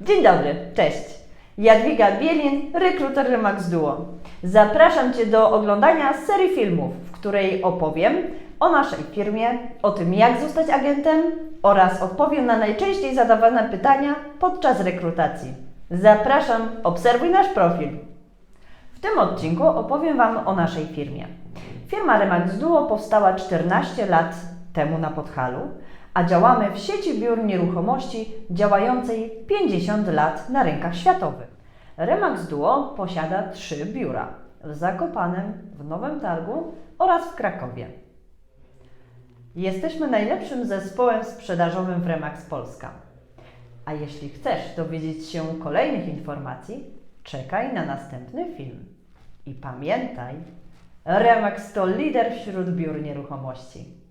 Dzień dobry, cześć. Jadwiga Bielin, rekruter Remax Duo. Zapraszam Cię do oglądania serii filmów, w której opowiem o naszej firmie, o tym jak zostać agentem oraz odpowiem na najczęściej zadawane pytania podczas rekrutacji. Zapraszam, obserwuj nasz profil. W tym odcinku opowiem Wam o naszej firmie. Firma Remax Duo powstała 14 lat temu na Podhalu, a działamy w sieci biur nieruchomości działającej 50 lat na rynkach światowych. Remax Duo posiada trzy biura w Zakopanem, w Nowym Targu oraz w Krakowie. Jesteśmy najlepszym zespołem sprzedażowym w Remax Polska. A jeśli chcesz dowiedzieć się kolejnych informacji, czekaj na następny film. I pamiętaj, Remax to lider wśród biur nieruchomości.